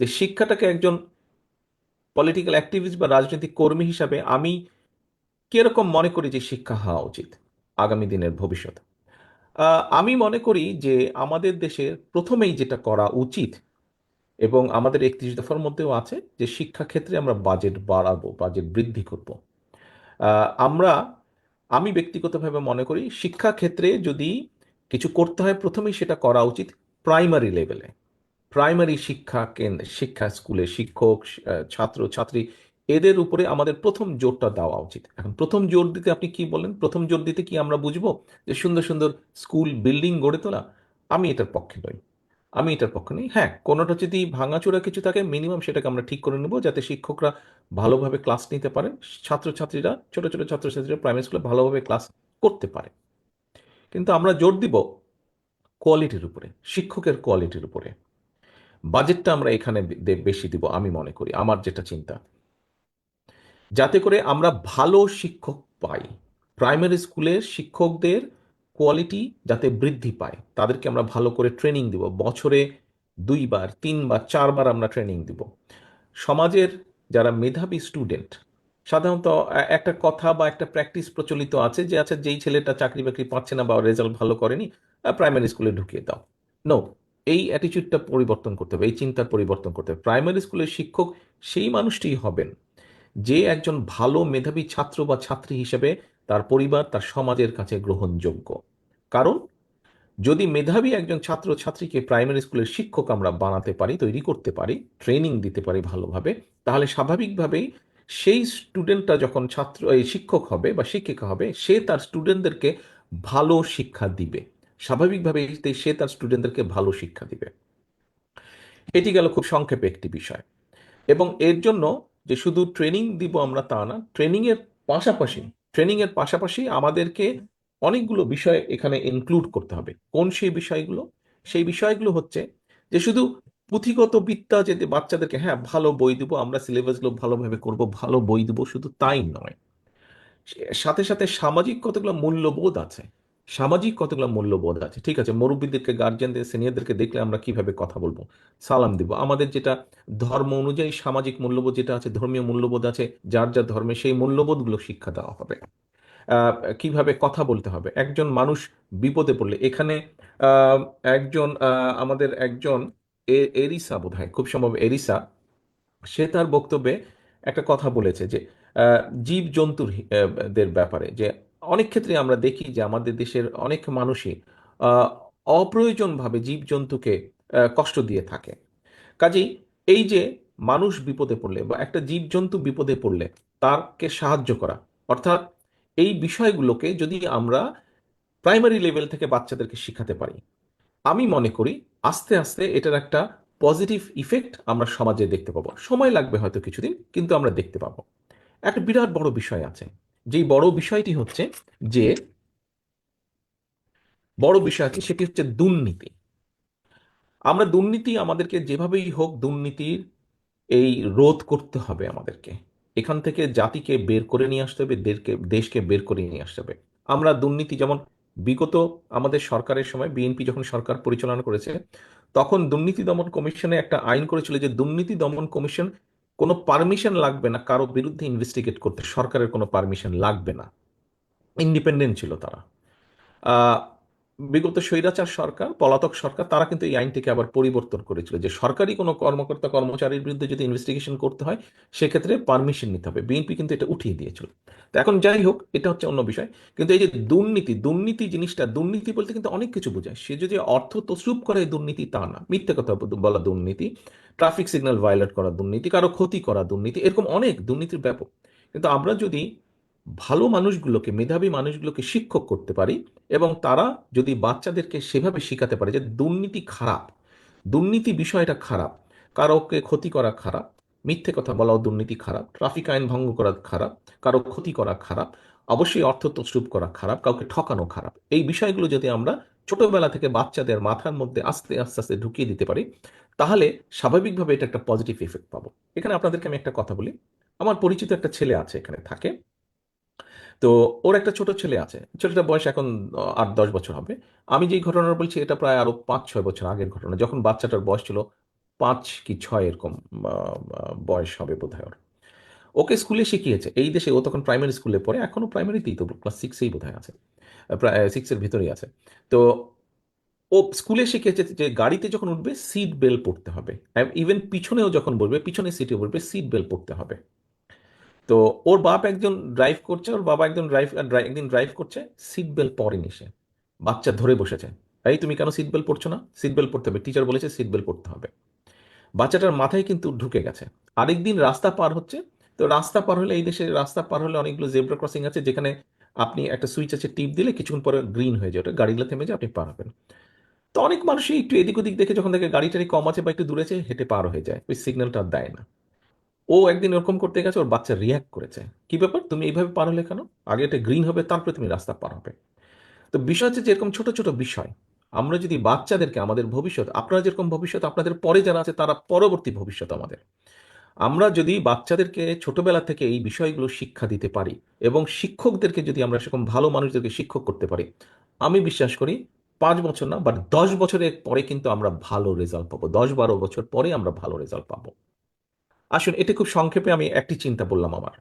যে শিক্ষাটাকে একজন পলিটিক্যাল অ্যাক্টিভিস্ট বা রাজনৈতিক কর্মী হিসাবে আমি কীরকম মনে করি যে শিক্ষা হওয়া উচিত আগামী দিনের ভবিষ্যৎ আমি মনে করি যে আমাদের দেশের প্রথমেই যেটা করা উচিত এবং আমাদের একত্রিশ দফার মধ্যেও আছে যে শিক্ষা ক্ষেত্রে আমরা বাজেট বাড়াবো বাজেট বৃদ্ধি করব। আমরা, আমি ব্যক্তিগতভাবে মনে করি শিক্ষা ক্ষেত্রে যদি কিছু করতে হয়, প্রথমেই সেটা করা উচিত প্রাইমারি লেভেলে প্রাইমারি শিক্ষা কেন্দ্রে, শিক্ষা স্কুলে শিক্ষক ছাত্র, ছাত্রী, এদের উপরে আমাদের প্রথম জোরটা দেওয়া উচিত। এখন প্রথম জোর দিতে আপনি কি বলেন প্রথম জোর দিতে কি আমরা বুঝব যে সুন্দর সুন্দর স্কুল বিল্ডিং গড়ে তোলা? আমি এটার পক্ষে নই। আমি এটার পক্ষে নেই। হ্যাঁ কোনোটা যদি ভাঙাচোরা কিছু থাকে মিনিমাম সেটাকে আমরা ঠিক করে নেব যাতে শিক্ষকরা ভালোভাবে ক্লাস নিতে পারে, ছাত্রছাত্রীরা, ছোট ছোট ছাত্রছাত্রীরা প্রাইমারি স্কুলে ভালোভাবে ক্লাস করতে পারে। কিন্তু আমরা জোর দিব কোয়ালিটির উপরে, শিক্ষকের কোয়ালিটির উপরে। বাজেটটা আমরা এখানে বেশি দিব, আমি মনে করি, আমার যেটা চিন্তা। যাতে করে আমরা ভালো শিক্ষক পাই। প্রাইমারি স্কুলের শিক্ষকদের কোয়ালিটি যাতে বৃদ্ধি পায়, তাদেরকে আমরা ভালো করে ট্রেনিং দিব। বছরে দুইবার, তিনবার, চারবার আমরা ট্রেনিং দিব। সমাজের যারা মেধাবী স্টুডেন্ট, সাধারণত একটা কথা বা একটা প্র্যাকটিস প্রচলিত আছে যে আচ্ছা যেই ছেলেটা চাকরি বাকরি পাচ্ছে না বা রেজাল্ট ভালো করেনি প্রাইমারি স্কুলে ঢুকিয়ে দাও। নো এই অ্যাটিচিউডটা পরিবর্তন করতে হবে, এই চিন্তার পরিবর্তন করতে হবে। প্রাইমারি স্কুলের শিক্ষক সেই মানুষটিই হবেন যে একজন ভালো মেধাবী ছাত্র বা ছাত্রী হিসেবে তার পরিবার, তার সমাজের কাছে গ্রহণযোগ্য। কারণ যদি মেধাবী একজন ছাত্র ছাত্রীকে প্রাইমারি স্কুলের শিক্ষক আমরা বানাতে পারি, তৈরি করতে পারি ট্রেনিং দিতে পারি ভালোভাবে, তাহলে স্বাভাবিকভাবেই সেই স্টুডেন্টটা যখন ছাত্র, এই শিক্ষক হবে বা শিক্ষিকা হবে, সে তার স্টুডেন্টদেরকে ভালো শিক্ষা দিবে। স্বাভাবিকভাবেই সে তার স্টুডেন্টদেরকে ভালো শিক্ষা দিবে। এটি গেল খুব সংক্ষেপে একটি বিষয়। এবং এর জন্য যে শুধু ট্রেনিং দিব আমরা তা না ট্রেনিং এর পাশাপাশি ট্রেনিং এর পাশাপাশি আমাদেরকে অনেকগুলো বিষয় এখানে ইনক্লুড করতে হবে। কোন সেই বিষয়গুলো? সেই বিষয়গুলো হচ্ছে যে শুধু পুঁথিগত বিদ্যা যে বাচ্চাদেরকে হ্যাঁ ভালো বই দিব, আমরা সিলেবাসগুলো ভালোভাবে করব, ভালো বই দিব, শুধু তাই নয়। সাথে সাথে সামাজিক কতগুলো মূল্যবোধ আছে। সামাজিক কতগুলো মূল্যবোধ আছে? ঠিক আছে, মুরব্বীদেরকে গার্জিয়ানদের সিনিয়রদেরকে দেখলে আমরা কীভাবে কথা বলব? সালাম দিব। আমাদের যেটা ধর্ম অনুযায়ী সামাজিক মূল্যবোধ যেটা আছে, ধর্মীয় মূল্যবোধ আছে, যার যার ধর্মে সেই মূল্যবোধগুলো শিক্ষা দেওয়া হবে। কীভাবে কথা বলতে হবে? একজন মানুষ বিপদে পড়লে, এখানে একজন আমাদের একজন এ- বোধ হয় খুব সম্ভব এরিসা, সে তার বক্তব্যে একটা কথা বলেছে যে জীব জন্তুর দের ব্যাপারে যে অনেক ক্ষেত্রে আমরা দেখি যে আমাদের দেশের অনেক মানুষই অপ্রয়োজনভাবে জীবজন্তুকে কষ্ট দিয়ে থাকে। কাজেই এই যে মানুষ বিপদে পড়লে বা একটা জীবজন্তু বিপদে পড়লে তারকে সাহায্য করা, অর্থাৎ এই বিষয়গুলোকে যদি আমরা প্রাইমারি লেভেল থেকে বাচ্চাদেরকে শেখাতে পারি, আমি মনে করি আস্তে আস্তে এটার একটা পজিটিভ ইফেক্ট আমরা সমাজে দেখতে পাবো। সময় লাগবে হয়তো কিছুদিন, কিন্তু আমরা দেখতে পাবো। একটা বিরাট বড় বিষয় আছে। যেই বড় বিষয়টি হচ্ছে যে বড় বিষয় আছে সেটি হচ্ছে দুর্নীতি। আমরা দুর্নীতি আমাদেরকে যেভাবেই হোক দুর্নীতির এই রোধ করতে হবে আমাদেরকে। এখান থেকে জাতিকে বের করে নিয়ে আসতে হবে, দেরকে, দেশকে বের করে নিয়ে আসতে হবে। আমরা দুর্নীতি যেমন বিগত আমাদের সরকারের সময়, বিএনপি যখন সরকার পরিচালনা করেছে, তখন দুর্নীতি দমন কমিশনে একটা আইন করেছিল যে দুর্নীতি দমন কমিশন কোনো পারমিশন লাগবে না কারও বিরুদ্ধে ইনভেস্টিগেট করতে। সরকারের কোনো পারমিশন লাগবে না। ইন্ডিপেন্ডেন্ট ছিল তারা। বিগত স্বৈরাচার সরকার, পলাতক সরকার, তারা কিন্তু এই আইনটিকে আবার পরিবর্তন করেছিল যে সরকারি কোনো কর্মকর্তা, কর্মচারীর বিরুদ্ধে যদি ইনভেস্টিগেশন করতে হয়, সেক্ষেত্রে পারমিশন নিতে হবে। বিএনপি কিন্তু এটা উঠিয়ে দিয়েছিল। তো এখন যাই হোক, এটা হচ্ছে অন্য বিষয়। কিন্তু এই যে দুর্নীতি দুর্নীতি জিনিসটা, দুর্নীতি বলতে কিন্তু অনেক কিছু বোঝায়। সে যদি অর্থ তসরুপ করে দুর্নীতি, তা না। মিথ্যে কথা বলা দুর্নীতি ট্রাফিক সিগন্যাল ভায়োলেট করা দুর্নীতি, কারও ক্ষতি করা দুর্নীতি, এরকম অনেক দুর্নীতির ব্যাপক। কিন্তু আমরা যদি ভালো মানুষগুলোকে, মেধাবী মানুষগুলোকে শিক্ষক করতে পারি এবং তারা যদি বাচ্চাদেরকে সেভাবে শেখাতে পারে যে দুর্নীতি খারাপ, দুর্নীতি বিষয়টা খারাপ, কারোকে ক্ষতি করা খারাপ, মিথ্যে কথা বলাও দুর্নীতি খারাপ, ট্রাফিক আইন ভঙ্গ করা খারাপ, কারও ক্ষতি করা খারাপ, অবশ্যই অর্থ তসরুপ করা খারাপ, কাউকে ঠকানো খারাপ। এই বিষয়গুলো যদি আমরা ছোটবেলা থেকে বাচ্চাদের মাথার মধ্যে আস্তে আস্তে আস্তে ঢুকিয়ে দিতে পারি, তাহলে স্বাভাবিকভাবে এটা একটা পজিটিভ এফেক্ট পাবো। এখানে আপনাদেরকে আমি একটা কথা বলি। আমার পরিচিত একটা ছেলে আছে, এখানে থাকে। তো ওর একটা ছোট ছেলে আছে। ছেলেটার বয়স এখন আট, দশ বছর হবে। আমি যেই ঘটনাটা বলছি, এটা প্রায় আরও পাঁচ, ছয় বছর আগের ঘটনা। যখন বাচ্চাটার বয়স ছিল পাঁচ কি ছয় এরকম বয়স হবে বোধ হয় ওর। ওকে স্কুলে শিখিয়েছে। এই দেশে ও তখন প্রাইমারি স্কুলে পড়ে, এখনও প্রাইমারিতেই তো ক্লাস সিক্সেই বোধ হয় আছে প্রায় সিক্সের ভিতরেই আছে। তো ও স্কুলে শিখেছে যে গাড়িতে যখন উঠবে, সিট বেল্ট পড়তে হবে। ইভেন পিছনেও যখন বলবে পিছনে সিটে বলবে, সিট বেল্ট পড়তে হবে। তো ওর বাপ একজন ড্রাইভ করছে, ওর বাবা একজন ড্রাইভ একদিন ড্রাইভ করছে সিট বেল্ট পরেনি সে। বাচ্চা ধরে বসেছে। এই তুমি কেন সিট বেল্ট পড়ছো না? সিট বেল্ট পড়তে হবে। টিচার বলেছে সিট বেল্ট পরতে হবে। বাচ্চাটার মাথায় কিন্তু ঢুকে গেছে। আরেকদিন রাস্তা পার হচ্ছে। তো রাস্তা পার হলে এই দেশে রাস্তা পার হলে অনেকগুলো জেব্রা ক্রসিং আছে, যেখানে আপনি একটা সুইচ আছে টিপ দিলে কিছুক্ষণ পরে গ্রিন হয়ে যায়। ওটা গাড়িগুলো থেমে যায়, আপনি পার হবেন। তো অনেক মানুষই একটু এদিক ওদিক দেখে যখন দেখে গাড়ি টাড়ি কম আছে বা একটু দূরে আছে, হেঁটে পার হয়ে যায়। ওই সিগন্যালটা দেয় না। ও একদিন এরকম করতে গেছে, ওর বাচ্চা রিয়াক্ট করেছে। কি ব্যাপার? তুমি এইভাবে পার হলে কেন? আগে এটা গ্রিন হবে, তারপরে তুমি রাস্তা পার হবে। তো বিষয় হচ্ছে যে এরকম ছোট ছোট বিষয়, আমরা যদি বাচ্চাদেরকে আমাদের ভবিষ্যৎ, আপনারা যেরকম ভবিষ্যৎ, আপনাদের পরে যারা আছে, তারা পরবর্তী ভবিষ্যৎ আমাদের। আমরা যদি বাচ্চাদেরকে ছোটবেলা থেকে এই বিষয়গুলো শিক্ষা দিতে পারি এবং শিক্ষকদেরকে যদি আমরা সেরকম ভালো মানুষদেরকে শিক্ষক করতে পারি, আমি বিশ্বাস করি পাঁচ বছর না বাট দশ বছরের পরে কিন্তু আমরা ভালো রেজাল্ট পাবো। দশ বারো বছর পরে আমরা ভালো রেজাল্ট পাবো। আসুন এটা খুব সংক্ষেপে আমি একটি চিন্তা বললাম আমার।